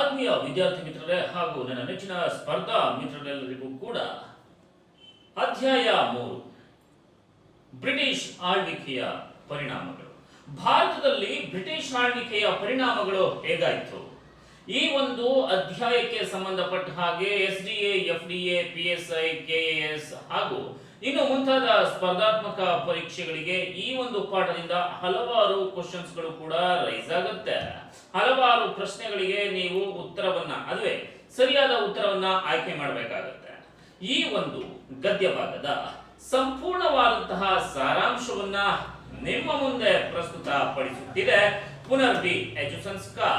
ಆತ್ಮೀಯ ವಿದ್ಯಾರ್ಥಿ ಮಿತ್ರರೇ ಹಾಗೂ ನನ್ನ ನೆಚ್ಚಿನ ಸ್ಪರ್ಧಾ ಮಿತ್ರರೆಲ್ಲರಿಗೂ ಕೂಡ ಅಧ್ಯಾಯ ಮೂರು, ಬ್ರಿಟಿಷ್ ಆಳ್ವಿಕೆಯ ಪರಿಣಾಮಗಳು. ಭಾರತದಲ್ಲಿ ಬ್ರಿಟಿಷ್ ಆಳ್ವಿಕೆಯ ಪರಿಣಾಮಗಳು ಹೇಗಾಯಿತು? ಈ ಒಂದು ಅಧ್ಯಾಯಕ್ಕೆ ಸಂಬಂಧಪಟ್ಟ ಹಾಗೆ S D F D A, P S I, K S ಹಾಗೂ ಇನ್ನು ಮುಂತಾದ ಸ್ಪರ್ಧಾತ್ಮಕ ಪರೀಕ್ಷೆಗಳಿಗೆ ಈ ಒಂದು ಪಾಠದಿಂದ ಹಲವಾರು ಕ್ವಶನ್ಸ್ಗಳು ಕೂಡ ರೈಸ್ ಆಗುತ್ತೆ. ಹಲವಾರು ಪ್ರಶ್ನೆಗಳಿಗೆ ನೀವು ಉತ್ತರವನ್ನ, ಅದುವೆ ಸರಿಯಾದ ಉತ್ತರವನ್ನ ಆಯ್ಕೆ ಮಾಡಬೇಕಾಗುತ್ತೆ. ಈ ಒಂದು ಗದ್ಯ ಭಾಗದ ಸಂಪೂರ್ಣವಾದಂತಹ ಸಾರಾಂಶವನ್ನ ನಿಮ್ಮ ಮುಂದೆ ಪ್ರಸ್ತುತ ಪಡಿಸುತ್ತಿದೆ ಪುನರ್ಬಿ ಎಜುಕೇಶನ್ ಕಾ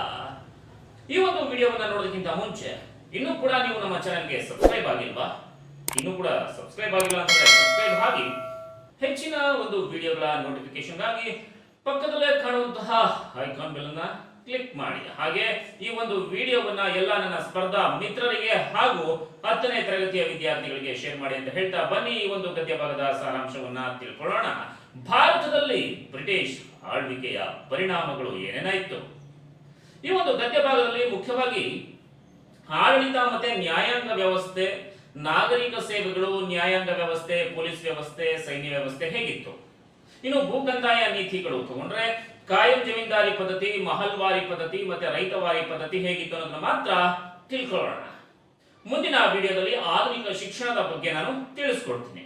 ಈ ಒಂದು ವಿಡಿಯೋವನ್ನ ನೋಡೋದಕ್ಕಿಂತ ಮುಂಚೆ, ಇನ್ನೂ ಕೂಡ ನೀವು ನಮ್ಮ ಚಾನೆಲ್ಗೆ ಸಬ್ಸ್ಕ್ರೈಬ್ ಆಗಿಲ್ವಾ? ಇನ್ನೂ ಕೂಡ ಸಬ್ಸ್ಕ್ರೈಬ್ ಆಗಿಲ್ಲ ಅಂತಂದ್ರೆ ಸಬ್ಸ್ಕ್ರೈಬ್ ಆಗಿ ಹೆಚ್ಚಿನ ಒಂದು ವಿಡಿಯೋಗಳ ನೋಟಿಫಿಕೇಶನ್ ಆಗಿ ಪಕ್ಕದಲ್ಲೇ ಕಾಣುವಂತಹ ಐಕಾನ್ ಬೆಲ್ ಅನ್ನ ಕ್ಲಿಕ್ ಮಾಡಿ. ಹಾಗೆ ಈ ಒಂದು ವಿಡಿಯೋವನ್ನ ಎಲ್ಲ ನನ್ನ ಸ್ಪರ್ಧಾ ಮಿತ್ರರಿಗೆ ಹಾಗೂ ಹತ್ತನೇ ತರಗತಿಯ ವಿದ್ಯಾರ್ಥಿಗಳಿಗೆ ಶೇರ್ ಮಾಡಿ ಅಂತ ಹೇಳ್ತಾ ಬನ್ನಿ. ಈ ಒಂದು ಗದ್ಯ ಭಾಗದ ಸಾರಾಂಶವನ್ನ ತಿಳ್ಕೊಳ್ಳೋಣ. ಭಾರತದಲ್ಲಿ ಬ್ರಿಟಿಷ್ ಆಳ್ವಿಕೆಯ ಪರಿಣಾಮಗಳು ಏನೇನಾಯಿತು? ಈ ಒಂದು ಗದ್ಯ ಭಾಗದಲ್ಲಿ ಮುಖ್ಯವಾಗಿ ಆಡಳಿತ ಮತ್ತೆ ನ್ಯಾಯಾಂಗ ವ್ಯವಸ್ಥೆ ನಾಗರಿಕ ಸೇವೆಗಳು, ನ್ಯಾಯಾಂಗ ವ್ಯವಸ್ಥೆ, ಪೊಲೀಸ್ ವ್ಯವಸ್ಥೆ, ಸೈನ್ಯ ವ್ಯವಸ್ಥೆ ಹೇಗಿತ್ತು? ಇನ್ನು ಭೂಕಂದಾಯ ನೀತಿಗಳು ತಗೊಂಡ್ರೆ ಕಾಯಂ ಜಮೀನ್ದಾರಿ ಪದ್ಧತಿ, ಮಹಲ್ವಾರಿ ಪದ್ಧತಿ ಮತ್ತೆ ರೈತವಾರಿ ಪದ್ಧತಿ ಹೇಗಿತ್ತು ಅನ್ನೋದನ್ನ ಮಾತ್ರ ತಿಳ್ಕೊಳ್ಳೋಣ. ಮುಂದಿನ ವಿಡಿಯೋದಲ್ಲಿ ಆಧುನಿಕ ಶಿಕ್ಷಣದ ಬಗ್ಗೆ ನಾನು ತಿಳಿಸ್ಕೊಡ್ತೀನಿ.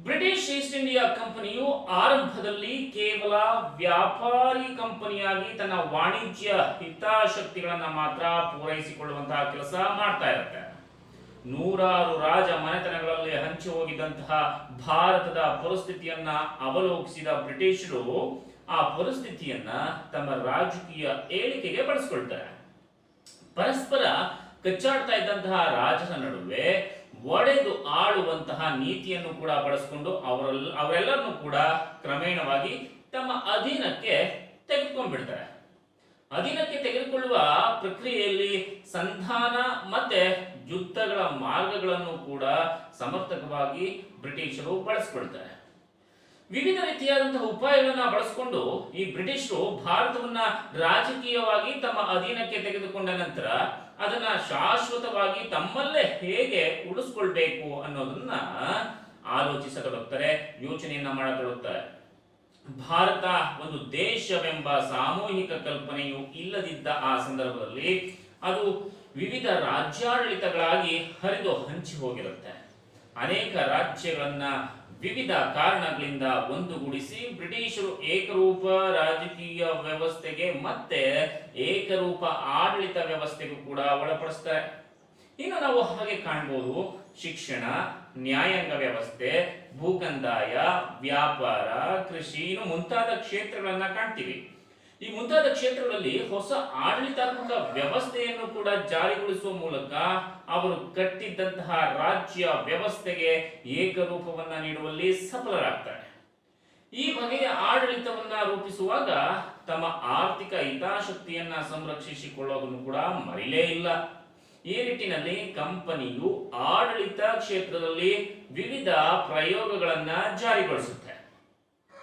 ಬ್ರಿಟಿಷ್ ಈಸ್ಟ್ ಇಂಡಿಯಾ ಕಂಪನಿಯು ಆರಂಭದಲ್ಲಿ ಕೇವಲ ವ್ಯಾಪಾರಿ ಕಂಪನಿಯಾಗಿ ತನ್ನ ವಾಣಿಜ್ಯ ಹಿತಾಸಕ್ತಿಗಳನ್ನ ಮಾತ್ರ ಪೂರೈಸಿಕೊಳ್ಳುವಂತಹ ಕೆಲಸ ಮಾಡ್ತಾ ಇರುತ್ತೆ. ನೂರಾರು ರಾಜ ಮನೆತನಗಳಲ್ಲಿ ಹಂಚಿ ಹೋಗಿದ್ದಂತಹ ಭಾರತದ ಪರಿಸ್ಥಿತಿಯನ್ನ ಅವಲೋಕಿಸಿದ ಬ್ರಿಟಿಷರು ಆ ಪರಿಸ್ಥಿತಿಯನ್ನ ತಮ್ಮ ರಾಜಕೀಯ ಏಳಿಕೆಗೆ ಬಳಸ್ಕೊಳ್ತಾರೆ. ಪರಸ್ಪರ ಕಚ್ಚಾಡ್ತಾ ಇದ್ದಂತಹ ರಾಜರ ನಡುವೆ ಒಡೆದು ಆಳುವಂತಹ ನೀತಿಯನ್ನು ಕೂಡ ಬಳಸಿಕೊಂಡು ಅವರೆಲ್ಲ ಅವರೆಲ್ಲರನ್ನು ಕೂಡ ಕ್ರಮೇಣವಾಗಿ ತಮ್ಮ ಅಧೀನಕ್ಕೆ ತೆಗೆದುಕೊಂಡ್ಬಿಡ್ತಾರೆ. ಅಧೀನಕ್ಕೆ ತೆಗೆದುಕೊಳ್ಳುವ ಪ್ರಕ್ರಿಯೆಯಲ್ಲಿ ಸಂಧಾನ ಮತ್ತೆ ಯುದ್ಧಗಳ ಮಾರ್ಗಗಳನ್ನು ಕೂಡ ಸಮರ್ಥಕವಾಗಿ ಬ್ರಿಟಿಷರು ಬಳಸ್ಕೊಳ್ತಾರೆ. ವಿವಿಧ ರೀತಿಯಾದಂತಹ ಉಪಾಯಗಳನ್ನ ಬಳಸಿಕೊಂಡು ಈ ಬ್ರಿಟಿಷರು ಭಾರತವನ್ನ ರಾಜಕೀಯವಾಗಿ ತಮ್ಮ ಅಧೀನಕ್ಕೆ ತೆಗೆದುಕೊಂಡ ನಂತರ ಅದನ್ನ ಶಾಶ್ವತವಾಗಿ ತಮ್ಮಲ್ಲೇ ಹೇಗೆ ಉಳಿಸ್ಕೊಳ್ಬೇಕು ಅನ್ನೋದನ್ನ ಆಲೋಚಿಸತೊಡಗ್ತಾರೆ ಯೋಚನೆಯನ್ನ ಮಾಡತೊಡಗ್ತಾರೆ ಭಾರತ ಒಂದು ದೇಶವೆಂಬ ಸಾಮೂಹಿಕ ಕಲ್ಪನೆಯು ಇಲ್ಲದಿದ್ದ ಆ ಸಂದರ್ಭದಲ್ಲಿ ಅದು ವಿವಿಧ ರಾಜ್ಯಾಡಳಿತಗಳಾಗಿ ಹರಿದು ಹಂಚಿ ಹೋಗಿರುತ್ತೆ. ಅನೇಕ ರಾಜ್ಯಗಳನ್ನ ವಿವಿಧ ಕಾರಣಗಳಿಂದ ಒಂದುಗೂಡಿಸಿ ಬ್ರಿಟಿಷರು ಏಕರೂಪ ರಾಜಕೀಯ ವ್ಯವಸ್ಥೆಗೆ ಮತ್ತೆ ಏಕರೂಪ ಆಡಳಿತ ವ್ಯವಸ್ಥೆಗೂ ಕೂಡ ಒಳಪಡಿಸ್ತಾರೆ. ಇನ್ನು ನಾವು ಹಾಗೆ ಕಾಣ್ಬೋದು ಶಿಕ್ಷಣ, ನ್ಯಾಯಾಂಗ ವ್ಯವಸ್ಥೆ ಭೂಕಂದಾಯ ವ್ಯಾಪಾರ, ಕೃಷಿ, ಇನ್ನು ಮುಂತಾದ ಕ್ಷೇತ್ರಗಳನ್ನ ಕಾಣ್ತೀವಿ. ಈ ಮುಂತಾದ ಕ್ಷೇತ್ರಗಳಲ್ಲಿ ಹೊಸ ಆಡಳಿತಾತ್ಮಕ ವ್ಯವಸ್ಥೆಯನ್ನು ಕೂಡ ಜಾರಿಗೊಳಿಸುವ ಮೂಲಕ ಅವರು ಕಟ್ಟಿದ್ದಂತಹ ರಾಜ್ಯ ವ್ಯವಸ್ಥೆಗೆ ಏಕರೂಪವನ್ನ ನೀಡುವಲ್ಲಿ ಸಫಲರಾಗ್ತಾರೆ. ಈ ಬಗೆಯ ಆಡಳಿತವನ್ನ ರೂಪಿಸುವಾಗ ತಮ್ಮ ಆರ್ಥಿಕ ಹಿತಾಸಕ್ತಿಯನ್ನ ಸಂರಕ್ಷಿಸಿಕೊಳ್ಳೋದನ್ನು ಕೂಡ ಮರಿಲೇ ಇಲ್ಲ. ಈ ನಿಟ್ಟಿನಲ್ಲಿ ಕಂಪನಿಯು ಆಡಳಿತ ಕ್ಷೇತ್ರದಲ್ಲಿ ವಿವಿಧ ಪ್ರಯೋಗಗಳನ್ನ ಜಾರಿಗೊಳಿಸುತ್ತೆ.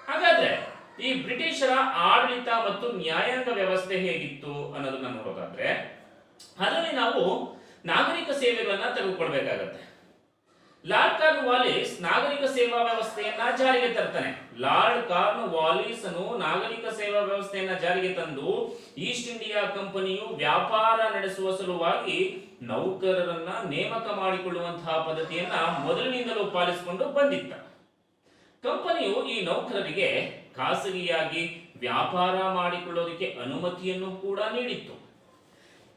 ಹಾಗಾದ್ರೆ ಈ ಬ್ರಿಟಿಷರ ಆಡಳಿತ ಮತ್ತು ನ್ಯಾಯಾಂಗ ವ್ಯವಸ್ಥೆ ಹೇಗಿತ್ತು ಅನ್ನೋದನ್ನ ನೋಡೋದಾದ್ರೆ, ಅದರಲ್ಲಿ ನಾವು ನಾಗರಿಕ ಸೇವೆಗಳನ್ನ ತೆಗೆದುಕೊಳ್ಬೇಕಾಗತ್ತೆ. ಲಾರ್ಡ್ ಕಾರ್ನ್ ವಾಲಿಸ್ ನಾಗರಿಕ ಸೇವಾ ವ್ಯವಸ್ಥೆಯನ್ನ ಜಾರಿಗೆ ತರ್ತಾನೆ. ಲಾರ್ಡ್ ಕಾರ್ನ್ ವಾಲಿಸ್ ನಾಗರಿಕ ಸೇವಾ ವ್ಯವಸ್ಥೆಯನ್ನ ಜಾರಿಗೆ ತಂದು ಈಸ್ಟ್ ಇಂಡಿಯಾ ಕಂಪನಿಯು ವ್ಯಾಪಾರ ನಡೆಸುವ ಸಲುವಾಗಿ ನೌಕರರನ್ನ ನೇಮಕ ಮಾಡಿಕೊಳ್ಳುವಂತಹ ಪದ್ಧತಿಯನ್ನ ಮೊದಲಿನಿಂದಲೂ ಪಾಲಿಸಿಕೊಂಡು ಬಂದಿತ್ತ. ಕಂಪನಿಯು ಈ ನೌಕರರಿಗೆ ಖಾಸಗಿಯಾಗಿ ವ್ಯಾಪಾರ ಮಾಡಿಕೊಳ್ಳೋದಕ್ಕೆ ಅನುಮತಿಯನ್ನು ಕೂಡ ನೀಡಿತ್ತು.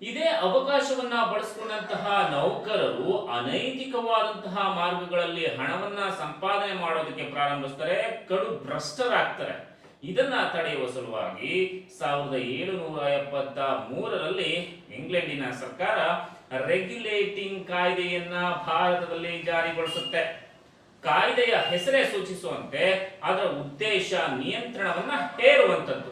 ಇದೇ ಅವಕಾಶವನ್ನ ಬಳಸಿಕೊಂಡಂತಹ ನೌಕರರು ಅನೈತಿಕವಾದಂತಹ ಮಾರ್ಗಗಳಲ್ಲಿ ಹಣವನ್ನ ಸಂಪಾದನೆ ಮಾಡೋದಕ್ಕೆ ಪ್ರಾರಂಭಿಸ್ತಾರೆ, ಕಡು ಭ್ರಷ್ಟರಾಗ್ತಾರೆ. ಇದನ್ನ ತಡೆಯುವ ಸಲುವಾಗಿ ಸಾವಿರದ ಏಳುನೂರ ಎಪ್ಪತ್ತ ಮೂರರಲ್ಲಿ ಇಂಗ್ಲೆಂಡಿನ ಸರ್ಕಾರ ರೆಗ್ಯುಲೇಟಿಂಗ್ ಕಾಯ್ದೆಯನ್ನ ಭಾರತದಲ್ಲಿ ಜಾರಿಗೊಳಿಸುತ್ತೆ. ಕಾಯ್ದೆಯ ಹೆಸರೇ ಸೂಚಿಸುವಂತೆ ಅದರ ಉದ್ದೇಶ ನಿಯಂತ್ರಣವನ್ನ ಹೇರುವಂಥದ್ದು.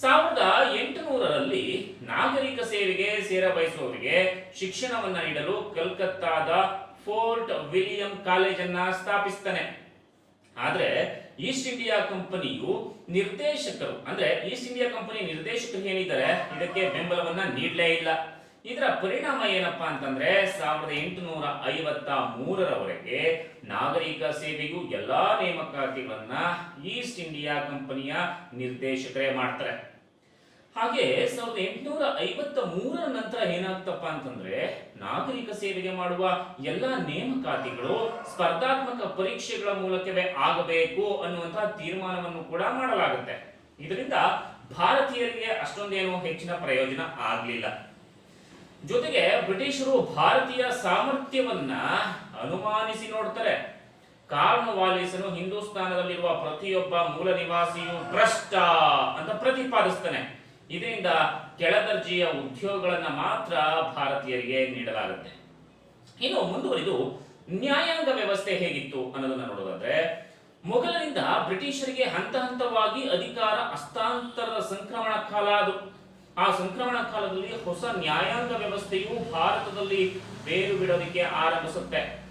ಸಾವಿರದ ಎಂಟುನೂರರಲ್ಲಿ ನಾಗರಿಕ ಸೇವೆಗೆ ಸೇರ ಬಯಸುವವರಿಗೆ ಶಿಕ್ಷಣವನ್ನ ನೀಡಲು ಕಲ್ಕತ್ತಾದ ಫೋರ್ಟ್ ವಿಲಿಯಂ ಕಾಲೇಜನ್ನ ಸ್ಥಾಪಿಸ್ತಾನೆ. ಆದರೆ ಈಸ್ಟ್ ಇಂಡಿಯಾ ಕಂಪನಿಯು ನಿರ್ದೇಶಕರು, ಅಂದ್ರೆ ಈಸ್ಟ್ ಇಂಡಿಯಾ ಕಂಪನಿ ನಿರ್ದೇಶಕರು ಏನಿದ್ದಾರೆ, ಇದಕ್ಕೆ ಬೆಂಬಲವನ್ನ ನೀಡಲೇ ಇಲ್ಲ. ಇದರ ಪರಿಣಾಮ ಏನಪ್ಪಾ ಅಂತಂದ್ರೆ ಸಾವಿರದ ಎಂಟುನೂರ ಐವತ್ತ ಮೂರರವರೆಗೆ ನಾಗರಿಕ ಸೇವೆಗೂ ಎಲ್ಲಾ ನೇಮಕಾತಿಗಳನ್ನ ಈಸ್ಟ್ ಇಂಡಿಯಾ ಕಂಪನಿಯ ನಿರ್ದೇಶಕರೇ ಮಾಡ್ತಾರೆ. ಹಾಗೆ ಸಾವಿರದ ಎಂಟುನೂರ ಐವತ್ತ ಮೂರರ ನಂತರ ಏನಾಗ್ತಪ್ಪ ಅಂತಂದ್ರೆ ನಾಗರಿಕ ಸೇವೆಗೆ ಮಾಡುವ ಎಲ್ಲಾ ನೇಮಕಾತಿಗಳು ಸ್ಪರ್ಧಾತ್ಮಕ ಪರೀಕ್ಷೆಗಳ ಮೂಲಕವೇ ಆಗಬೇಕು ಅನ್ನುವಂತಹ ತೀರ್ಮಾನವನ್ನು ಕೂಡ ಮಾಡಲಾಗುತ್ತೆ. ಇದರಿಂದ ಭಾರತೀಯರಿಗೆ ಅಷ್ಟೊಂದೇನು ಹೆಚ್ಚಿನ ಪ್ರಯೋಜನ ಆಗಲಿಲ್ಲ. ಜೊತೆಗೆ ಬ್ರಿಟಿಷರು ಭಾರತೀಯ ಸಾಮರ್ಥ್ಯವನ್ನ ಅನುಮಾನಿಸಿ ನೋಡ್ತಾರೆ. ಕಾರ್ನ್ ವಾಲಿಸನು ಹಿಂದೂಸ್ತಾನದಲ್ಲಿರುವ ಪ್ರತಿಯೊಬ್ಬ ಮೂಲ ನಿವಾಸಿಯು ಭ್ರಷ್ಟ ಅಂತ ಪ್ರತಿಪಾದಿಸ್ತಾನೆ. ಇದರಿಂದ ಕೆಳದರ್ಜೆಯ ಉದ್ಯೋಗಗಳನ್ನ ಮಾತ್ರ ಭಾರತೀಯರಿಗೆ ನೀಡಲಾಗುತ್ತೆ. ಇನ್ನು ಮುಂದುವರಿದು ನ್ಯಾಯಾಂಗ ವ್ಯವಸ್ಥೆ ಹೇಗಿತ್ತು ಅನ್ನೋದನ್ನ ನೋಡೋದಾದ್ರೆ, ಮೊಘಲರಿಂದ ಬ್ರಿಟಿಷರಿಗೆ ಹಂತ ಹಂತವಾಗಿ ಅಧಿಕಾರ ಹಸ್ತಾಂತರದ ಸಂಕ್ರಮಣ ಕಾಲ ಅದು. ಆ ಸಂಕ್ರಮಣ ಕಾಲದಲ್ಲಿ ಹೊಸ ನ್ಯಾಯಾಂಗ ವ್ಯವಸ್ಥೆಯು ಭಾರತದಲ್ಲಿ ಬೇರು ಬಿಡೋದಕ್ಕೆ ಆರಂಭಿಸುತ್ತೆ.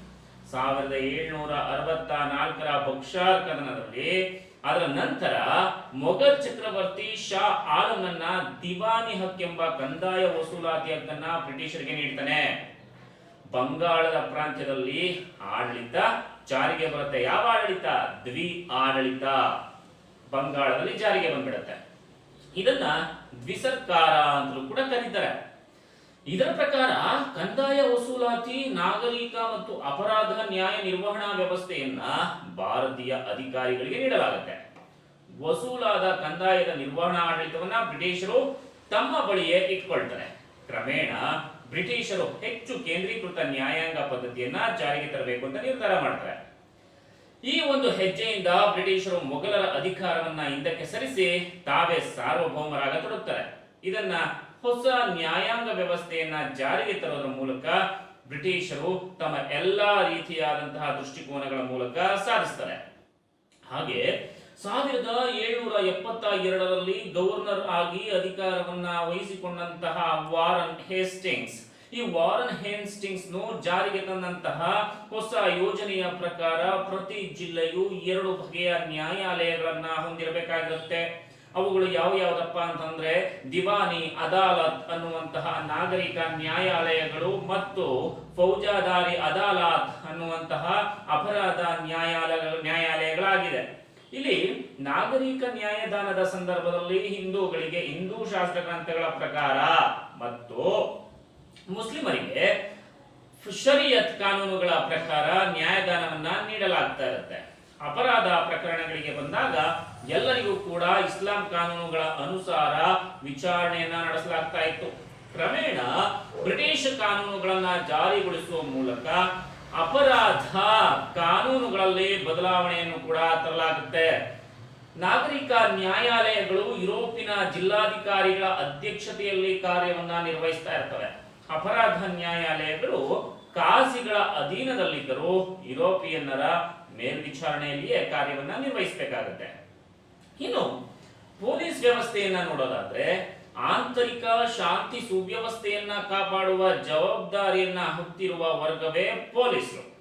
ಸಾವಿರದ ಏಳ್ನೂರ ಅರವತ್ತ ನಾಲ್ಕರ ಬಕ್ಷಾರ್ ಕದನದಲ್ಲಿ ಅದರ ನಂತರ ಮೊಘಲ್ ಚಕ್ರವರ್ತಿ ಶಾ ಆಲಮನ್ನ ದಿವಾನಿ ಹಕ್ ಎಂಬ ಕಂದಾಯ ವಸೂಲಾತಿ ಹಕ್ಕನ್ನ ಬ್ರಿಟಿಷರಿಗೆ ನೀಡ್ತಾನೆ. ಬಂಗಾಳದ ಪ್ರಾಂತ್ಯದಲ್ಲಿ ಆಡಳಿತ, ಜಾರಿಗೆ ಬರುತ್ತೆ. ಯಾವ ಆಡಳಿತ? ದ್ವಿ ಆಡಳಿತ ಬಂಗಾಳದಲ್ಲಿ ಜಾರಿಗೆ ಬಂದ್ಬಿಡುತ್ತೆ. ಇದನ್ನ ದ್ವಿಸರ್ಕಾರ ಅಂತಲೂ ಕೂಡ ಕರೀತಾರೆ. ಇದರ ಪ್ರಕಾರ ಕಂದಾಯ ವಸೂಲಾತಿ, ನಾಗರಿಕ ಮತ್ತು ಅಪರಾಧ ನ್ಯಾಯ ನಿರ್ವಹಣಾ ವ್ಯವಸ್ಥೆಯನ್ನ ಭಾರತೀಯ ಅಧಿಕಾರಿಗಳಿಗೆ ನೀಡಲಾಗುತ್ತೆ. ವಸೂಲಾದ ಕಂದಾಯದ ನಿರ್ವಹಣಾ ಆಡಳಿತವನ್ನ ಬ್ರಿಟಿಷರು ತಮ್ಮ ಬಳಿಯೇ ಇಟ್ಕೊಳ್ತಾರೆ. ಕ್ರಮೇಣ ಬ್ರಿಟಿಷರು ಹೆಚ್ಚು ಕೇಂದ್ರೀಕೃತ ನ್ಯಾಯಾಂಗ ಪದ್ಧತಿಯನ್ನ ಜಾರಿಗೆ ತರಬೇಕು ಅಂತ ನಿರ್ಧಾರ ಮಾಡ್ತಾರೆ. ಈ ಒಂದು ಹೆಜ್ಜೆಯಿಂದ ಬ್ರಿಟಿಷರು ಮೊಘಲರ ಅಧಿಕಾರವನ್ನ ಹಿಂದಕ್ಕೆ ಸರಿಸಿ ತಾವೇ ಸಾರ್ವಭೌಮರಾಗತೊಡಗ್ತಾರೆ ಇದನ್ನ ಹೊಸ ನ್ಯಾಯಾಂಗ ವ್ಯವಸ್ಥೆಯನ್ನ ಜಾರಿಗೆ ತರೋದ್ರ ಮೂಲಕ ಬ್ರಿಟಿಷರು ತಮ್ಮ ಎಲ್ಲಾ ರೀತಿಯಾದಂತಹ ದೃಷ್ಟಿಕೋನಗಳ ಮೂಲಕ ಸಾಧಿಸ್ತಾರೆ. ಹಾಗೆ ಸಾವಿರದ ಏಳುನೂರ ಎಪ್ಪತ್ತ ಎರಡರಲ್ಲಿ ಗವರ್ನರ್ ಆಗಿ ಅಧಿಕಾರವನ್ನ ವಹಿಸಿಕೊಂಡಂತಹ ವಾರನ್ ಹೇಸ್ಟಿಂಗ್ಸ್ ಈ ವಾರನ್ ಹೇನ್ಸ್ಟಿಂಗ್ಸ್ ಜಾರಿಗೆ ತಂದಂತಹ ಹೊಸ ಯೋಜನೆಯ ಪ್ರಕಾರ ಪ್ರತಿ ಜಿಲ್ಲೆಯು ಎರಡು ಬಗೆಯ ನ್ಯಾಯಾಲಯಗಳನ್ನ ಹೊಂದಿರಬೇಕಾಗಿರುತ್ತೆ. ಅವುಗಳು ಯಾವ ಯಾವ್ದಪ್ಪ ಅಂತಂದ್ರೆ ದಿವಾನಿ, ಅದಾಲತ್ ಅನ್ನುವಂತಹ ನಾಗರಿಕ ನ್ಯಾಯಾಲಯಗಳು ಮತ್ತು ಫೌಜಾದಾರಿ ಅದಾಲತ್ ಅನ್ನುವಂತಹ ಅಪರಾಧ ನ್ಯಾಯಾಲಯ ನ್ಯಾಯಾಲಯಗಳಾಗಿದೆ. ಇಲ್ಲಿ ನಾಗರಿಕ ನ್ಯಾಯದಾನದ ಸಂದರ್ಭದಲ್ಲಿ ಹಿಂದೂಗಳಿಗೆ ಹಿಂದೂ ಶಾಸ್ತ್ರ ಗ್ರಂಥಗಳ ಪ್ರಕಾರ ಮತ್ತು ಮುಸ್ಲಿಮರಿಗೆ ಶರಿಯತ್ ಕಾನೂನುಗಳ ಪ್ರಕಾರ ನ್ಯಾಯದಾನವನ್ನ ನೀಡಲಾಗ್ತಾ ಇರುತ್ತೆ. ಅಪರಾಧ ಪ್ರಕರಣಗಳಿಗೆ ಬಂದಾಗ ಎಲ್ಲರಿಗೂ ಕೂಡ ಇಸ್ಲಾಂ ಕಾನೂನುಗಳ ಅನುಸಾರ ವಿಚಾರಣೆಯನ್ನ ನಡೆಸಲಾಗ್ತಾ ಇತ್ತು. ಕ್ರಮೇಣ ಬ್ರಿಟಿಷ್ ಕಾನೂನುಗಳನ್ನ ಜಾರಿಗೊಳಿಸುವ ಮೂಲಕ ಅಪರಾಧ ಕಾನೂನುಗಳಲ್ಲಿ ಬದಲಾವಣೆಯನ್ನು ಕೂಡ ತರಲಾಗುತ್ತೆ. ನಾಗರಿಕ ನ್ಯಾಯಾಲಯಗಳು ಯುರೋಪಿನ ಜಿಲ್ಲಾಧಿಕಾರಿಗಳ ಅಧ್ಯಕ್ಷತೆಯಲ್ಲಿ ಕಾರ್ಯವನ್ನ ನಿರ್ವಹಿಸ್ತಾ ಇರ್ತವೆ. ಅಪರಾಧ ನ್ಯಾಯಾಲಯಗಳು ಕಾಜಿಗಳ ಅಧೀನದಲ್ಲಿದ್ದರೂ ಯುರೋಪಿಯನ್ನರ ಮೇಲ್ವಿಚಾರಣೆಯಲ್ಲಿಯೇ ಕಾರ್ಯವನ್ನ ನಿರ್ವಹಿಸಬೇಕಾಗುತ್ತೆ. ಇನ್ನು ಪೊಲೀಸ್ ವ್ಯವಸ್ಥೆಯನ್ನ ನೋಡೋದಾದ್ರೆ ಆಂತರಿಕ ಶಾಂತಿ ಸುವ್ಯವಸ್ಥೆಯನ್ನ ಕಾಪಾಡುವ ಜವಾಬ್ದಾರಿಯನ್ನ ಹೊತ್ತಿರುವ ವರ್ಗವೇ ಪೊಲೀಸರು.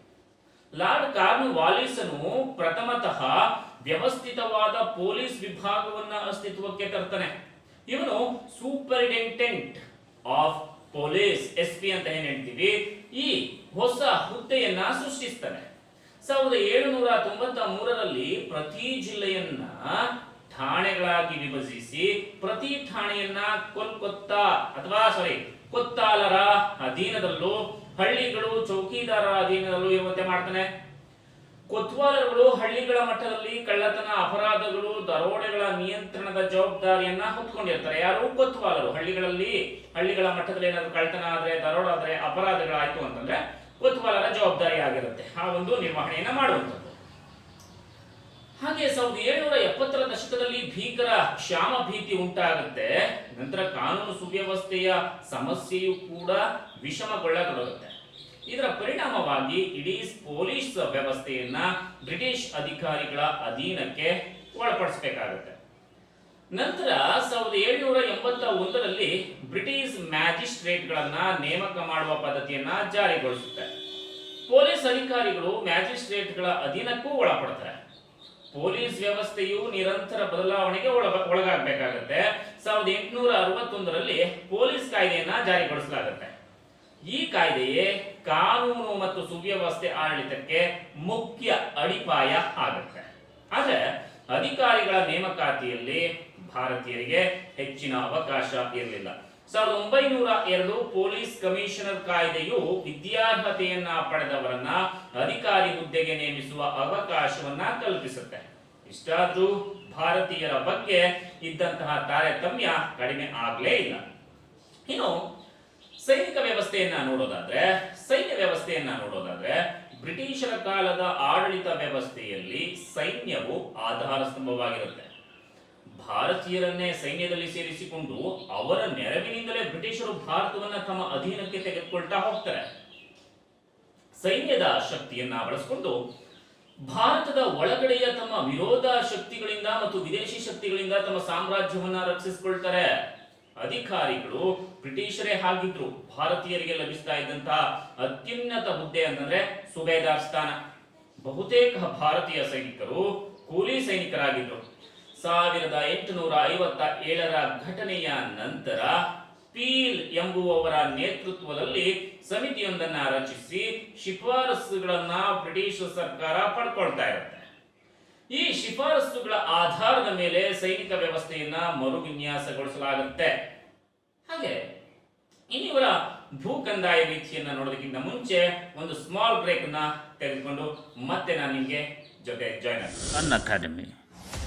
ಲಾರ್ಡ್ ಕಾರ್ನ್ ವಾಲಿಸನು ಪ್ರಥಮತಃ ವ್ಯವಸ್ಥಿತವಾದ ಪೊಲೀಸ್ ವಿಭಾಗವನ್ನ ಅಸ್ತಿತ್ವಕ್ಕೆ ತರ್ತಾನೆ. ಇವನು superintendent of police, S P ಅಂತ ಏನ್ ಹೇಳ್ತೀವಿ? ಈ ಹೊಸ ಹುದ್ದೆಯನ್ನ ಸೃಷ್ಟಿಸ್ತಾನೆ. ಸಾವಿರದ ಏಳುನೂರ ತೊಂಬತ್ತ ಮೂರರಲ್ಲಿ ಪ್ರತಿ ಜಿಲ್ಲೆಯನ್ನ ಠಾಣೆಗಳಾಗಿ ವಿಭಜಿಸಿ ಪ್ರತಿ ಠಾಣೆಯನ್ನ ಕೊಲ್ಕತ್ತಾ ಅಥವಾ ಸಾರಿ ಕೊತ್ತಾಲರ ಅಧೀನದಲ್ಲೂ, ಹಳ್ಳಿಗಳು ಚೌಕಿದಾರರ ಅಧೀನದಲ್ಲೂ ಇರುವಂತೆ ಮಾಡ್ತಾನೆ. ಕೊತ್ವಾಲರುಗಳು ಹಳ್ಳಿಗಳ ಮಟ್ಟದಲ್ಲಿ ಕಳ್ಳತನ, ಅಪರಾಧಗಳು, ದರೋಡೆಗಳ ನಿಯಂತ್ರಣದ ಜವಾಬ್ದಾರಿಯನ್ನ ಹೊತ್ಕೊಂಡಿರ್ತಾರೆ. ಯಾರು? ಕೊತ್ವಾಲರು ಹಳ್ಳಿಗಳಲ್ಲಿ ಹಳ್ಳಿಗಳ ಮಟ್ಟದಲ್ಲಿ ಏನಾದ್ರು ಕಳ್ಳತನ ಆದರೆ, ದರೋಡ ಆದ್ರೆ, ಅಪರಾಧಗಳಾಯ್ತು ಅಂತಂದ್ರೆ ಕೊತ್ವಾಲರ ಜವಾಬ್ದಾರಿ ಆಗಿರುತ್ತೆ ಆ ಒಂದು ನಿರ್ವಹಣೆಯನ್ನು ಮಾಡುವಂಥದ್ದು. ಹಾಗೆ ಸಾವಿರದ ಏಳ್ನೂರ ಎಪ್ಪತ್ತರ ದಶಕದಲ್ಲಿ ಭೀಕರ ಕ್ಷಾಮ ಭೀತಿ ಉಂಟಾಗುತ್ತೆ. ನಂತರ ಕಾನೂನು ಸುವ್ಯವಸ್ಥೆಯ ಸಮಸ್ಯೆಯು ಕೂಡ ವಿಷಮಗೊಳ್ಳತೊಡಗುತ್ತೆ. ಇದರ ಪರಿಣಾಮವಾಗಿ ಇಡೀ ಪೊಲೀಸ್ ವ್ಯವಸ್ಥೆಯನ್ನ ಬ್ರಿಟಿಷ್ ಅಧಿಕಾರಿಗಳ ಅಧೀನಕ್ಕೆ ಒಳಪಡಿಸಬೇಕಾಗುತ್ತೆ. ನಂತರ ಸಾವಿರದ ಏಳ್ನೂರ ಎಂಬತ್ತ ಒಂದರಲ್ಲಿ ಬ್ರಿಟಿಷ್ ಮ್ಯಾಜಿಸ್ಟ್ರೇಟ್ಗಳನ್ನ ನೇಮಕ ಮಾಡುವ ಪದ್ಧತಿಯನ್ನ ಜಾರಿಗೊಳಿಸುತ್ತೆ. ಪೊಲೀಸ್ ಅಧಿಕಾರಿಗಳು ಮ್ಯಾಜಿಸ್ಟ್ರೇಟ್ಗಳ ಅಧೀನಕ್ಕೂ ಒಳಪಡ್ತಾರೆ. ಪೊಲೀಸ್ ವ್ಯವಸ್ಥೆಯು ನಿರಂತರ ಬದಲಾವಣೆಗೆ ಒಳ ಒಳಗಾಗಬೇಕಾಗತ್ತೆ. ಸಾವಿರದ ಎಂಟುನೂರ ಅರವತ್ತೊಂದರಲ್ಲಿ ಪೊಲೀಸ್ ಕಾಯ್ದೆಯನ್ನ ಜಾರಿಗೊಳಿಸಲಾಗುತ್ತೆ. ಈ ಕಾಯ್ದೆಯೇ ಕಾನೂನು ಮತ್ತು ಸುವ್ಯವಸ್ಥೆ ಆಡಳಿತಕ್ಕೆ ಮುಖ್ಯ ಅಡಿಪಾಯ ಆಗುತ್ತೆ. ಆದರೆ ಅಧಿಕಾರಿಗಳ ನೇಮಕಾತಿಯಲ್ಲಿ ಭಾರತೀಯರಿಗೆ ಹೆಚ್ಚಿನ ಅವಕಾಶ ಇರಲಿಲ್ಲ. ಸಾವಿರದ ಒಂಬೈನೂರ ಎರಡು ಪೊಲೀಸ್ ಕಮಿಷನರ್ ಕಾಯ್ದೆಯು ವಿದ್ಯಾರ್ಹತೆಯನ್ನ ಪಡೆದವರನ್ನ ಅಧಿಕಾರಿ ಹುದ್ದೆಗೆ ನೇಮಿಸುವ ಅವಕಾಶವನ್ನ ಕಲ್ಪಿಸುತ್ತೆ. ಇಷ್ಟಾದ್ರೂ ಭಾರತೀಯರ ಬಗ್ಗೆ ಇದ್ದಂತಹ ತಾರತಮ್ಯ ಕಡಿಮೆ ಆಗ್ಲೇ ಇಲ್ಲ. ಇನ್ನು ಸೈನಿಕ ವ್ಯವಸ್ಥೆಯನ್ನ ನೋಡೋದಾದ್ರೆ, ಸೈನ್ಯ ವ್ಯವಸ್ಥೆಯನ್ನ ನೋಡೋದಾದ್ರೆ, ಬ್ರಿಟಿಷರ ಕಾಲದ ಆಡಳಿತ ವ್ಯವಸ್ಥೆಯಲ್ಲಿ ಸೈನ್ಯವು ಆಧಾರ ಸ್ತಂಭವಾಗಿರುತ್ತೆ ಭಾರತೀಯರನ್ನೇ ಸೈನ್ಯದಲ್ಲಿ ಸೇರಿಸಿಕೊಂಡು ಅವರ ನೆರವಿನಿಂದಲೇ ಬ್ರಿಟಿಷರು ಭಾರತವನ್ನ ತಮ್ಮ ಅಧೀನಕ್ಕೆ ತೆಗೆದುಕೊಳ್ತಾ ಹೋಗ್ತಾರೆ. ಸೈನ್ಯದ ಶಕ್ತಿಯನ್ನ ಬಳಸಿಕೊಂಡು ಭಾರತದ ಒಳಗಡೆಯ ತಮ್ಮ ವಿರೋಧ ಶಕ್ತಿಗಳಿಂದ ಮತ್ತು ವಿದೇಶಿ ಶಕ್ತಿಗಳಿಂದ ತಮ್ಮ ಸಾಮ್ರಾಜ್ಯವನ್ನ ರಕ್ಷಿಸಿಕೊಳ್ತಾರೆ. ಅಧಿಕಾರಿಗಳು ಬ್ರಿಟಿಷರೇ ಆಗಿದ್ರು, ಭಾರತೀಯರಿಗೆ ಲಭಿಸ್ತಾ ಇದ್ದಂತಹ ಅತ್ಯುನ್ನತ ಹುದ್ದೆ ಅಂತಂದ್ರೆ ಸುಬೇದಾರ್ ಸ್ಥಾನ. ಬಹುತೇಕ ಭಾರತೀಯ ಸೈನಿಕರು ಕೂಲಿ ಸೈನಿಕರಾಗಿದ್ರು. ಸಾವಿರದ ಎಂಟುನೂರ ಐವತ್ತ ಏಳರ ಘಟನೆಯ ನಂತರ ಪೀಲ್ ಎಂಬುವವರ ನೇತೃತ್ವದಲ್ಲಿ ಸಮಿತಿಯೊಂದನ್ನ ರಚಿಸಿ ಶಿಫಾರಸುಗಳನ್ನ ಬ್ರಿಟಿಷ್ ಸರ್ಕಾರ ಪಡ್ಕೊಳ್ತಾ ಇರುತ್ತೆ. ಈ ಶಿಫಾರಸುಗಳ ಆಧಾರದ ಮೇಲೆ ಸೈನಿಕ ವ್ಯವಸ್ಥೆಯನ್ನ ಮರುವಿನ್ಯಾಸಗೊಳಿಸಲಾಗುತ್ತೆ. ಹಾಗೆ ಇನ್ನಿವರ ಭೂ ಭೂಕಂದಾಯ ರೀತಿಯನ್ನ ನೋಡೋದಕ್ಕಿಂತ ಮುಂಚೆ ಒಂದು ಸ್ಮಾಲ್ ಬ್ರೇಕ್ನ ತೆಗೆದುಕೊಂಡು ಮತ್ತೆ ನಾನು ನಿಮಗೆ ಜೊತೆ ಜಾಯ್ನ್ ಆಗ್ತೀನಿ. ಅನ್ ಅಕಾಡೆಮಿ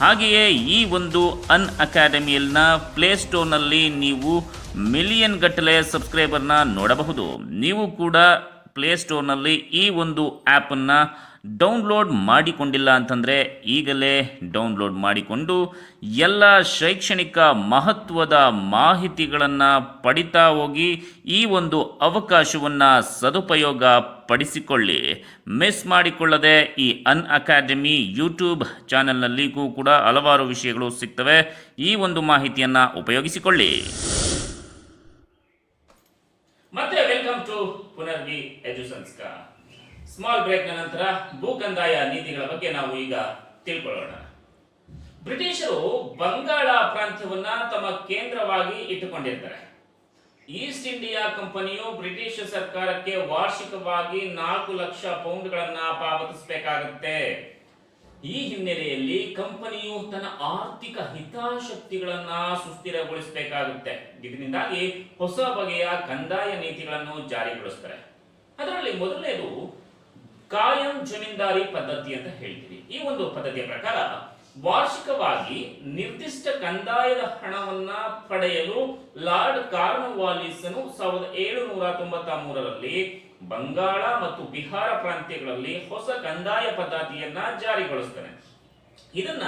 ಹಾಗೆಯೇ ಈ ಒಂದು ಅನ್ ಅಕಾಡೆಮಿಯಲ್ನ ಪ್ಲೇಸ್ಟೋರ್ನಲ್ಲಿ ನೀವು ಮಿಲಿಯನ್ ಗಟ್ಟಲೆ ಸಬ್ಸ್ಕ್ರೈಬರ್ನ ನೋಡಬಹುದು. ನೀವು ಕೂಡ ಪ್ಲೇಸ್ಟೋರ್ನಲ್ಲಿ ಈ ಒಂದು ಆ್ಯಪನ್ನು ಡೌನ್ಲೋಡ್ ಮಾಡಿಕೊಂಡಿಲ್ಲ ಅಂತಂದರೆ ಈಗಲೇ ಡೌನ್ಲೋಡ್ ಮಾಡಿಕೊಂಡು ಎಲ್ಲ ಶೈಕ್ಷಣಿಕ ಮಹತ್ವದ ಮಾಹಿತಿಗಳನ್ನು ಪಡಿತಾ ಹೋಗಿ ಈ ಒಂದು ಅವಕಾಶವನ್ನು ಸದುಪಯೋಗ ಪಡಿಸಿಕೊಳ್ಳಿ. ಮಿಸ್ ಮಾಡಿಕೊಳ್ಳದೆ ಈ ಅನ್ ಅಕಾಡೆಮಿ ಯೂಟ್ಯೂಬ್ ಚಾನೆಲ್ನಲ್ಲಿಗೂ ಕೂಡ ಹಲವಾರು ವಿಷಯಗಳು ಸಿಗ್ತವೆ. ಈ ಒಂದು ಮಾಹಿತಿಯನ್ನು ಉಪಯೋಗಿಸಿಕೊಳ್ಳಿ. ಮತ್ತೆ welcome to Punarvi edu small break ನಂತರ ಭೂಕಂದಾಯ ನೀತಿಗಳ ಬಗ್ಗೆ ನಾವು ಈಗ ತಿಳ್ಕೊಳ್ಳೋಣ. ಬ್ರಿಟಿಷರು ಬಂಗಾಳ ಪ್ರಾಂತ್ಯವನ್ನ ತಮ್ಮ ಕೇಂದ್ರವಾಗಿ ಇಟ್ಟುಕೊಂಡಿರ್ತಾರೆ. ಈಸ್ಟ್ ಇಂಡಿಯಾ ಕಂಪನಿಯು ಬ್ರಿಟಿಷ್ ಸರ್ಕಾರಕ್ಕೆ ವಾರ್ಷಿಕವಾಗಿ ನಾಲ್ಕು ಲಕ್ಷ ಪೌಂಡ್ಗಳನ್ನ ಪಾವತಿಸಬೇಕಾಗುತ್ತೆ. ಈ ಹಿನ್ನೆಲೆಯಲ್ಲಿ ಕಂಪನಿಯು ತನ್ನ ಆರ್ಥಿಕ ಹಿತಾಸಕ್ತಿಗಳನ್ನ ಸುಸ್ಥಿರಗೊಳಿಸಬೇಕಾಗುತ್ತೆ. ಇದರಿಂದಾಗಿ ಹೊಸ ಬಗೆಯ ಕಂದಾಯ ನೀತಿಗಳನ್ನು ಜಾರಿಗೊಳಿಸ್ತಾರೆ. ಅದರಲ್ಲಿ ಮೊದಲನೇದು ಕಾಯಂ ಜಮೀನ್ದಾರಿ ಪದ್ಧತಿ ಅಂತ ಹೇಳ್ತೀವಿ ಈ ಒಂದು ಪದ್ಧತಿಯ ಪ್ರಕಾರ ವಾರ್ಷಿಕವಾಗಿ ನಿರ್ದಿಷ್ಟ ಕಂದಾಯದ ಹಣವನ್ನ ಪಡೆಯಲು ಲಾರ್ಡ್ ಕಾರ್ನ್ವಾಲಿಸನು ಸಾವಿರದ ಏಳುನೂರ ತೊಂಬತ್ತ ಮೂರರಲ್ಲಿ ಬಂಗಾಳ ಮತ್ತು ಬಿಹಾರ ಪ್ರಾಂತ್ಯಗಳಲ್ಲಿ ಹೊಸ ಕಂದಾಯ ಪದ್ಧತಿಯನ್ನ ಜಾರಿಗೊಳಿಸ್ತಾನೆ. ಇದನ್ನ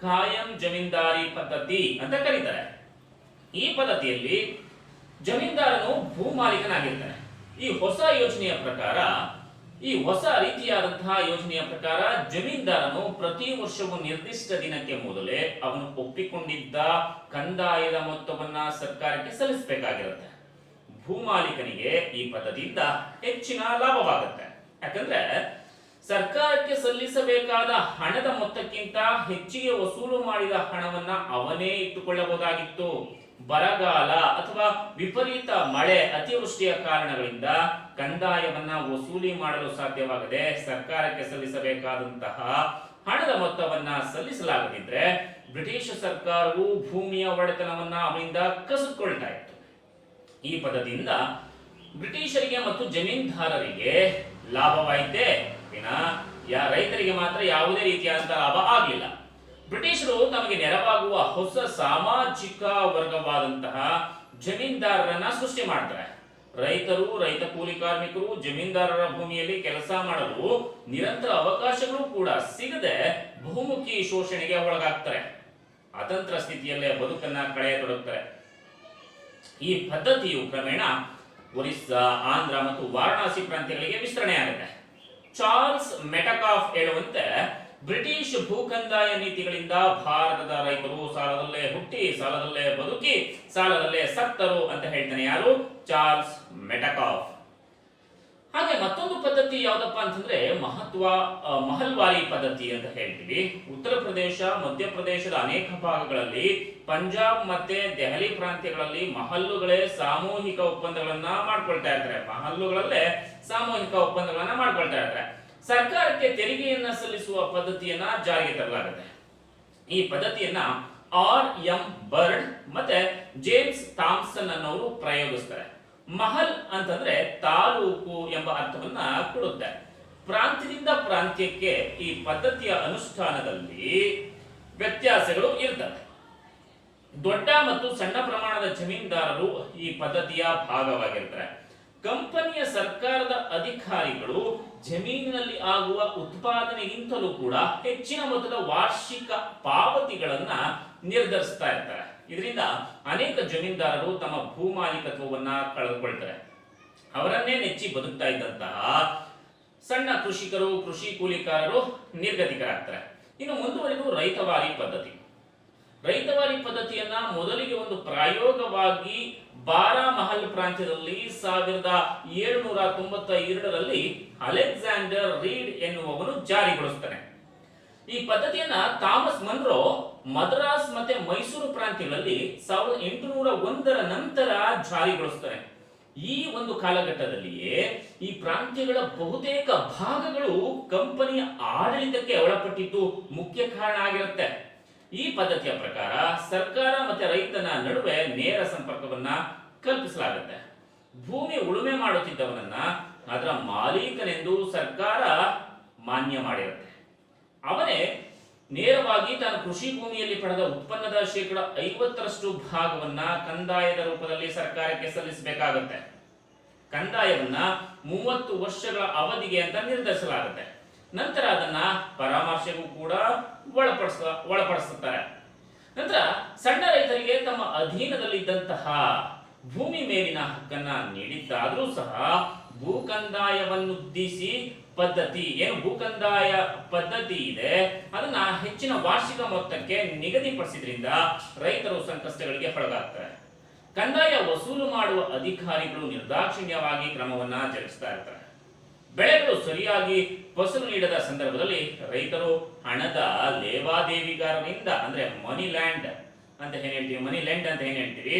ಕಾಯಂ ಜಮೀನ್ದಾರಿ ಪದ್ಧತಿ ಅಂತ ಕರೀತಾರೆ. ಈ ಪದ್ಧತಿಯಲ್ಲಿ ಜಮೀನ್ದಾರನು ಭೂಮಾಲೀಕನಾಗಿರ್ತಾನೆ. ಈ ಹೊಸ ಯೋಜನೆಯ ಪ್ರಕಾರ ಈ ಹೊಸ ರೀತಿಯಾದಂತಹ ಯೋಜನೆಯ ಪ್ರಕಾರ ಜಮೀನ್ದಾರನು ಪ್ರತಿ ವರ್ಷವೂ ನಿರ್ದಿಷ್ಟ ದಿನಕ್ಕೆ ಮೊದಲೇ ಅವನು ಒಪ್ಪಿಕೊಂಡಿದ್ದ ಕಂದಾಯದ ಮೊತ್ತವನ್ನ ಸರ್ಕಾರಕ್ಕೆ ಸಲ್ಲಿಸಬೇಕಾಗಿರುತ್ತೆ. ಭೂಮಾಲೀಕನಿಗೆ ಈ ಪದದಿಂದ ಹೆಚ್ಚಿನ ಲಾಭವಾಗುತ್ತೆ. ಯಾಕಂದ್ರೆ ಸರ್ಕಾರಕ್ಕೆ ಸಲ್ಲಿಸಬೇಕಾದ ಹಣದ ಮೊತ್ತಕ್ಕಿಂತ ಹೆಚ್ಚಿಗೆ ವಸೂಲು ಮಾಡಿದ ಹಣವನ್ನ ಅವನೇ ಇಟ್ಟುಕೊಳ್ಳಬಹುದಾಗಿತ್ತು. ಬರಗಾಲ ಅಥವಾ ವಿಪರೀತ ಮಳೆ ಅತಿವೃಷ್ಟಿಯ ಕಾರಣಗಳಿಂದ ಕಂದಾಯವನ್ನ ವಸೂಲಿ ಮಾಡಲು ಸಾಧ್ಯವಾಗದೆ ಸರ್ಕಾರಕ್ಕೆ ಸಲ್ಲಿಸಬೇಕಾದಂತಹ ಹಣದ ಮೊತ್ತವನ್ನ ಸಲ್ಲಿಸಲಾಗದಿದ್ರೆ ಬ್ರಿಟಿಷ್ ಸರ್ಕಾರವು ಭೂಮಿಯ ಒಡೆತನವನ್ನ ಅವನಿಂದ ಕಸಿದುಕೊಳ್ತಾ ಇತ್ತು. ಈ ಪದದಿಂದ ಬ್ರಿಟಿಷರಿಗೆ ಮತ್ತು ಜಮೀನ್ದಾರರಿಗೆ ಲಾಭವಾಯಿತೇ ಏನ ರೈತರಿಗೆ ಮಾತ್ರ ಯಾವುದೇ ರೀತಿಯಾದಂತಹ ಲಾಭ ಆಗಲಿಲ್ಲ. ಬ್ರಿಟಿಷರು ತಮಗೆ ನೆರವಾಗುವ ಹೊಸ ಸಾಮಾಜಿಕ ವರ್ಗವಾದಂತಹ ಜಮೀನ್ದಾರರನ್ನ ಸೃಷ್ಟಿ ಮಾಡ್ತಾರೆ. ರೈತರು, ರೈತ ಕೂಲಿ ಕಾರ್ಮಿಕರು ಜಮೀನ್ದಾರರ ಭೂಮಿಯಲ್ಲಿ ಕೆಲಸ ಮಾಡಲು ನಿರಂತರ ಅವಕಾಶಗಳು ಕೂಡ ಸಿಗದೆ ಬಹುಮುಖಿ ಶೋಷಣೆಗೆ ಒಳಗಾಗ್ತಾರೆ. ಅತಂತ್ರ ಸ್ಥಿತಿಯಲ್ಲೇ ಬದುಕನ್ನ ಕಳೆಯತೊಡಗ್ತಾರೆ. ಈ ಪದ್ಧತಿಯು ಕ್ರಮೇಣ ಒರಿಸ್ಸಾ, ಆಂಧ್ರ ಮತ್ತು ವಾರಣಾಸಿ ಪ್ರಾಂತ್ಯಗಳಿಗೆ ವಿಸ್ತರಣೆ ಆಗುತ್ತೆ. ಚಾರ್ಲ್ಸ್ ಮೆಟಕಾಫ್ ಹೇಳುವಂತೆ ಬ್ರಿಟಿಷ್ ಭೂಕಂದಾಯ ನೀತಿಗಳಿಂದ ಭಾರತದ ರೈತರು ಸಾಲದಲ್ಲೇ ಹುಟ್ಟಿ, ಸಾಲದಲ್ಲೇ ಬದುಕಿ, ಸಾಲದಲ್ಲೇ ಸತ್ತರು ಅಂತ ಹೇಳ್ತಾನೆ ಯಾರು? Charles Metcalfe. ಹಾಗೆ ಮತ್ತೊಂದು ಪದ್ಧತಿ ಯಾವ್ದಪ್ಪ ಅಂತಂದ್ರೆ ಮಹತ್ವ ಮಹಲ್ವಾರಿ ಪದ್ಧತಿ ಅಂತ ಹೇಳ್ತೀವಿ. ಉತ್ತರ ಪ್ರದೇಶ ಮಧ್ಯಪ್ರದೇಶದ ಅನೇಕ ಭಾಗಗಳಲ್ಲಿ ಪಂಜಾಬ್ ಮತ್ತೆ ದೆಹಲಿ ಪ್ರಾಂತ್ಯಗಳಲ್ಲಿ ಮಹಲ್ಲುಗಳೇ ಸಾಮೂಹಿಕ ಒಪ್ಪಂದಗಳನ್ನ ಮಾಡ್ಕೊಳ್ತಾ ಇರ್ತಾರೆ. ಮಹಲ್ಲುಗಳಲ್ಲೇ ಸಾಮೂಹಿಕ ಒಪ್ಪಂದಗಳನ್ನ ಮಾಡ್ಕೊಳ್ತಾ ಇರ್ತಾರೆ. ಸರ್ಕಾರಕ್ಕೆ ತೆರಿಗೆಯನ್ನ ಸಲ್ಲಿಸುವ ಪದ್ಧತಿಯನ್ನ ಜಾರಿಗೆ ತರಲಾಗುತ್ತೆ. ಈ ಪದ್ಧತಿಯನ್ನ ಆರ್ ಎಂ ಬರ್ಡ್ ಮತ್ತೆ ಜೇಮ್ಸ್ ಥಾಮ್ಸನ್ ಅನ್ನೋರು ಪ್ರಯೋಗಿಸ್ತಾರೆ. ಮಹಲ್ ಅಂತಂದ್ರೆ ತಾಲೂಕು ಎಂಬ ಅರ್ಥವನ್ನ ಕೊಡುತ್ತೆ. ಪ್ರಾಂತ್ಯದಿಂದ ಪ್ರಾಂತ್ಯಕ್ಕೆ ಈ ಪದ್ಧತಿಯ ಅನುಷ್ಠಾನದಲ್ಲಿ ವ್ಯತ್ಯಾಸಗಳು ಇರ್ತವೆ. ದೊಡ್ಡ ಮತ್ತು ಸಣ್ಣ ಪ್ರಮಾಣದ ಜಮೀನ್ದಾರರು ಈ ಪದ್ಧತಿಯ ಭಾಗವಾಗಿರ್ತಾರೆ. ಕಂಪನಿಯ ಸರ್ಕಾರದ ಅಧಿಕಾರಿಗಳು ಜಮೀನಿನಲ್ಲಿ ಆಗುವ ಉತ್ಪಾದನೆಗಿಂತಲೂ ಕೂಡ ಹೆಚ್ಚಿನ ಮೊತ್ತದ ವಾರ್ಷಿಕ ಪಾವತಿಗಳನ್ನ ನಿರ್ಧರಿಸ್ತಾ ಇರ್ತಾರೆ. ಇದರಿಂದ ಅನೇಕ ಜಮೀನ್ದಾರರು ತಮ್ಮ ಭೂಮಾಲೀಕತ್ವವನ್ನ ಕಳೆದುಕೊಳ್ತಾರೆ. ಅವರನ್ನೇ ನೆಚ್ಚಿ ಬದುಕ್ತಾ ಇದ್ದಂತಹ ಸಣ್ಣ ಕೃಷಿಕರು, ಕೃಷಿ ಕೂಲಿಕಾರರು ನಿರ್ಗತಿಕರಾಗ್ತಾರೆ. ಇನ್ನು ಮುಂದುವರೆದು ರೈತವಾರಿ ಪದ್ಧತಿ. ರೈತವಾರಿ ಪದ್ಧತಿಯನ್ನ ಮೊದಲಿಗೆ ಒಂದು ಪ್ರಾಯೋಗವಾಗಿ ಬಾರಾಮಹಲ್ ಪ್ರಾಂತ್ಯದಲ್ಲಿ ಸಾವಿರದ ಏಳುನೂರ ತೊಂಬತ್ತ ಎರಡರಲ್ಲಿ ಅಲೆಕ್ಸಾಂಡರ್ ರೀಡ್ ಎನ್ನುವವನು ಜಾರಿಗೊಳಿಸುತ್ತಾನೆ. ಈ ಪದ್ಧತಿಯನ್ನ ಥಾಮಸ್ ಮನ್ರೋ ಮದ್ರಾಸ್ ಮತ್ತೆ ಮೈಸೂರು ಪ್ರಾಂತ್ಯಗಳಲ್ಲಿ ಸಾವಿರದ ಎಂಟುನೂರ ಒಂದರ ನಂತರ ಜಾರಿಗೊಳಿಸುತ್ತಾನೆ. ಈ ಒಂದು ಕಾಲಘಟ್ಟದಲ್ಲಿಯೇ ಈ ಪ್ರಾಂತ್ಯಗಳ ಬಹುತೇಕ ಭಾಗಗಳು ಕಂಪನಿಯ ಆಡಳಿತಕ್ಕೆ ಒಳಪಟ್ಟಿದ್ದು ಮುಖ್ಯ ಕಾರಣ ಆಗಿರುತ್ತೆ. ಈ ಪದ್ಧತಿಯ ಪ್ರಕಾರ ಸರ್ಕಾರ ಮತ್ತೆ ರೈತನ ನಡುವೆ ನೇರ ಸಂಪರ್ಕವನ್ನ ಕಲ್ಪಿಸಲಾಗುತ್ತೆ. ಭೂಮಿ ಉಳುಮೆ ಮಾಡುತ್ತಿದ್ದವನನ್ನ ಅದರ ಮಾಲೀಕನೆಂದು ಸರ್ಕಾರ ಮಾನ್ಯ ಮಾಡಿರುತ್ತೆ. ಅವನೇ ನೇರವಾಗಿ ತಾನು ಕೃಷಿ ಭೂಮಿಯಲ್ಲಿ ಪಡೆದ ಉತ್ಪನ್ನದ ಶೇಕಡ ಐವತ್ತರಷ್ಟು ಭಾಗವನ್ನ ಕಂದಾಯದ ರೂಪದಲ್ಲಿ ಸರ್ಕಾರಕ್ಕೆ ಸಲ್ಲಿಸಬೇಕಾಗುತ್ತೆ. ಕಂದಾಯವನ್ನ ಮೂವತ್ತು ವರ್ಷಗಳ ಅವಧಿಗೆ ಅಂತ ನಿರ್ಧರಿಸಲಾಗುತ್ತೆ. ನಂತರ ಅದನ್ನ ಪರಾಮರ್ಶೆಗೂ ಕೂಡ ಒಳಪಡಿಸ, ಒಳಪಡಿಸುತ್ತಾರೆ. ನಂತರ ಸಣ್ಣ ರೈತರಿಗೆ ತಮ್ಮ ಅಧೀನದಲ್ಲಿದ್ದಂತಹ ಭೂಮಿ ಮೇಲಿನ ಹಕ್ಕನ್ನ ನೀಡಿದ್ದಾದರೂ ಸಹ ಭೂಕಂದಾಯವನ್ನುದ್ದೇಶಿ ಪದ್ಧತಿ, ಏನು ಭೂಕಂದಾಯ ಪದ್ಧತಿ ಇದೆ, ಅದನ್ನ ಹೆಚ್ಚಿನ ವಾರ್ಷಿಕ ಮೊತ್ತಕ್ಕೆ ನಿಗದಿಪಡಿಸಿದ್ರಿಂದ ರೈತರು ಸಂಕಷ್ಟಗಳಿಗೆ ಒಳಗಾಗ್ತಾರೆ. ಕಂದಾಯ ವಸೂಲು ಮಾಡುವ ಅಧಿಕಾರಿಗಳು ನಿರ್ದಾಕ್ಷಿಣ್ಯವಾಗಿ ಕ್ರಮವನ್ನ ಜರುಗಿಸ್ತಾ ಇರ್ತಾರೆ. ಬೆಳೆಗಳು ಸರಿಯಾಗಿ ಫಸಲು ನೀಡದ ಸಂದರ್ಭದಲ್ಲಿ ರೈತರು ಹಣದ ಲೇವಾದೇವಿಗಾರರಿಂದ, ಅಂದ್ರೆ ಮನಿ ಲ್ಯಾಂಡ್ ಅಂತ ಏನ್ ಹೇಳ್ತೀವಿ ಮನಿ ಲ್ಯಾಂಡ್ ಅಂತ ಏನ್ ಹೇಳ್ತೀವಿ,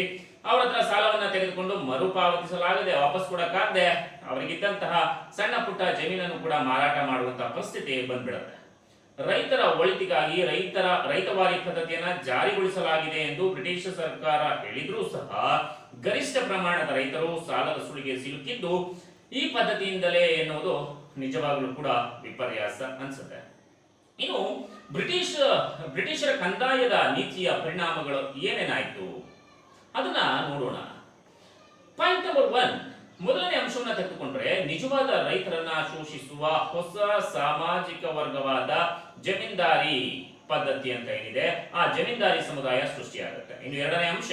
ಅವರ ಹತ್ರ ಸಾಲವನ್ನ ತೆಗೆದುಕೊಂಡು ಮರುಪಾವತಿಸಲಾಗದೆ ವಾಪಸ್ ಕೊಡಕ್ಕಾಗದೆ ಅವರಿಗಿದ್ದಂತಹ ಸಣ್ಣ ಪುಟ್ಟ ಜಮೀನನ್ನು ಕೂಡ ಮಾರಾಟ ಮಾಡುವಂತಹ ಪರಿಸ್ಥಿತಿ ಬಂದ್ಬಿಡುತ್ತೆ. ರೈತರ ಒಳಿತಿಗಾಗಿ ರೈತರ ರೈತವಾರಿ ಪದ್ಧತಿಯನ್ನ ಜಾರಿಗೊಳಿಸಲಾಗಿದೆ ಎಂದು ಬ್ರಿಟಿಷ್ ಸರ್ಕಾರ ಹೇಳಿದ್ರೂ ಸಹ ಗರಿಷ್ಠ ಪ್ರಮಾಣದ ರೈತರು ಸಾಲದ ಸುಳಿಗೆ ಸಿಲುಕಿದ್ದು ಈ ಪದ್ಧತಿಯಿಂದಲೇ ಎನ್ನುವುದು ನಿಜವಾಗಲೂ ಕೂಡ ವಿಪರ್ಯಾಸ ಅನ್ಸುತ್ತೆ. ಇನ್ನು ಬ್ರಿಟಿಷ್, ಬ್ರಿಟಿಷರ ಕಂದಾಯದ ನೀತಿಯ ಪರಿಣಾಮಗಳು ಏನೇನಾಯಿತು? ಅದನ್ನ ನೋಡೋಣ. ಪಾಯಿಂಟ್ ನಂಬರ್ ಒನ್ ಮೊದಲನೇ ಅಂಶವನ್ನು ತೆಗೆದುಕೊಂಡ್ರೆ ನಿಜವಾದ ರೈತರನ್ನ ಶೋಷಿಸುವ ಹೊಸ ಸಾಮಾಜಿಕ ವರ್ಗವಾದ ಜಮೀನ್ದಾರಿ ಪದ್ಧತಿ ಅಂತ ಏನಿದೆ? ಆ ಜಮೀನ್ದಾರಿ ಸಮುದಾಯ ಸೃಷ್ಟಿಯಾಗುತ್ತೆ. ಇನ್ನು ಎರಡನೇ ಅಂಶ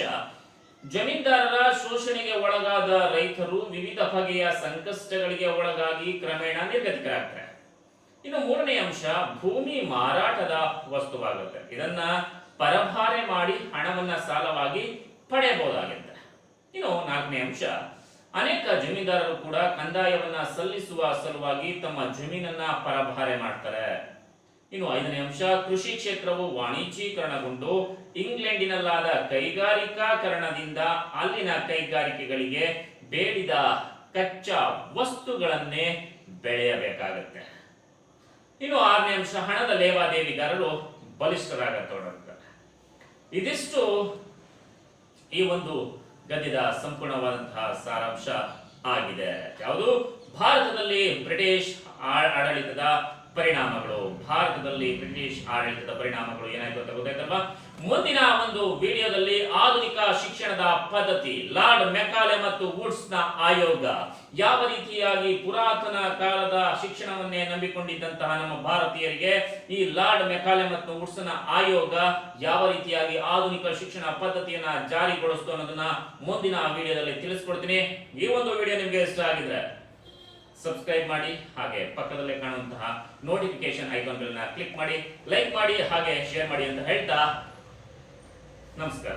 ಜಮೀನ್ದಾರರ ಶೋಷಣೆಗೆ ಒಳಗಾದ ರೈತರು ವಿವಿಧ ಬಗೆಯ ಸಂಕಷ್ಟಗಳಿಗೆ ಒಳಗಾಗಿ ಕ್ರಮೇಣ ನಿರ್ಗತಿಕರಾಗ್ತಾರೆ. ಇನ್ನು ಮೂರನೇ ಅಂಶ, ಭೂಮಿ ಮಾರಾಟದ ವಸ್ತುವಾಗುತ್ತೆ. ಇದನ್ನ ಪರಭಾರೆ ಮಾಡಿ ಹಣವನ್ನ ಸಾಲವಾಗಿ ಪಡೆಯಬಹುದಾಗಿದೆ ಇನ್ನು ನಾಲ್ಕನೇ ಅಂಶ, ಅನೇಕ ಜಮೀನ್ದಾರರು ಕೂಡ ಕಂದಾಯವನ್ನ ಸಲ್ಲಿಸುವ ಸಲುವಾಗಿ ತಮ್ಮ ಜಮೀನನ್ನ ಪರಭಾರೆ ಮಾಡ್ತಾರೆ. ಇನ್ನು ಐದನೇ ಅಂಶ, ಕೃಷಿ ಕ್ಷೇತ್ರವು ವಾಣಿಜ್ಯೀಕರಣಗೊಂಡು ಇಂಗ್ಲೆಂಡಿನಲ್ಲಾದ ಕೈಗಾರಿಕಾಕರಣದಿಂದ ಅಲ್ಲಿನ ಕೈಗಾರಿಕೆಗಳಿಗೆ ಬೇಡಿದ ಕಚ್ಚಾ ವಸ್ತುಗಳನ್ನೇ ಬೆಳೆಯಬೇಕಾಗತ್ತೆ. ಇನ್ನು ಆರನೇ ಅಂಶ, ಹಣದ ಲೇವಾದೇವಿಗಾರರು ಬಲಿಷ್ಠರಾಗತೊಡಗುತ್ತಾರೆ ಇದಿಷ್ಟು ಈ ಒಂದು ಗದ್ಯದ ಸಂಪೂರ್ಣವಾದಂತಹ ಸಾರಾಂಶ ಆಗಿದೆ. ಯಾವುದು? ಭಾರತದಲ್ಲಿ ಬ್ರಿಟಿಷ್ ಆಡಳಿತದ ಪರಿಣಾಮಗಳು. ಭಾರತದಲ್ಲಿ ಬ್ರಿಟಿಷ್ ಆಡಳಿತದ ಪರಿಣಾಮಗಳು ಏನಾಯ್ತು ಅಂತ ಗೊತ್ತಾಯ್ತಲ್ವಾ? ಮುಂದಿನ ಒಂದು ವಿಡಿಯೋದಲ್ಲಿ ಆಧುನಿಕ ಶಿಕ್ಷಣದ ಪದ್ಧತಿ, ಲಾರ್ಡ್ ಮೆಕಾಲೆ ಮತ್ತು ವುಡ್ಸ್ನ ಆಯೋಗ ಯಾವ ರೀತಿಯಾಗಿ ಪುರಾತನ ಕಾಲದ ಶಿಕ್ಷಣವನ್ನೇ ನಂಬಿಕೊಂಡಿದ್ದಂತಹ ನಮ್ಮ ಭಾರತೀಯರಿಗೆ ಈ ಲಾರ್ಡ್ ಮೆಕಾಲೆ ಮತ್ತು ವುಡ್ಸ್ನ ಆಯೋಗ ಯಾವ ರೀತಿಯಾಗಿ ಆಧುನಿಕ ಶಿಕ್ಷಣ ಪದ್ಧತಿಯನ್ನ ಜಾರಿಗೊಳಿಸ್ತು ಅನ್ನೋದನ್ನ ಮುಂದಿನ ವಿಡಿಯೋದಲ್ಲಿ ತಿಳಿಸ್ಕೊಡ್ತೀನಿ. ಈ ಒಂದು ವಿಡಿಯೋ ನಿಮ್ಗೆ ಇಷ್ಟ ಆಗಿದ್ರೆ ಸಬ್ಸ್ಕ್ರೈಬ್ ಮಾಡಿ. ಹಾಗೆ ಪಕ್ಕದಲ್ಲೇ ಕಾಣುವಂತಹ ನೋಟಿಫಿಕೇಶನ್ ಐಕಾನ್ ಗಳನ್ನ ಕ್ಲಿಕ್ ಮಾಡಿ ಲೈಕ್ ಮಾಡಿ ಹಾಗೆ ಶೇರ್ ಮಾಡಿ ಅಂತ ಹೇಳ್ತಾ ನಮಸ್ಕಾರ.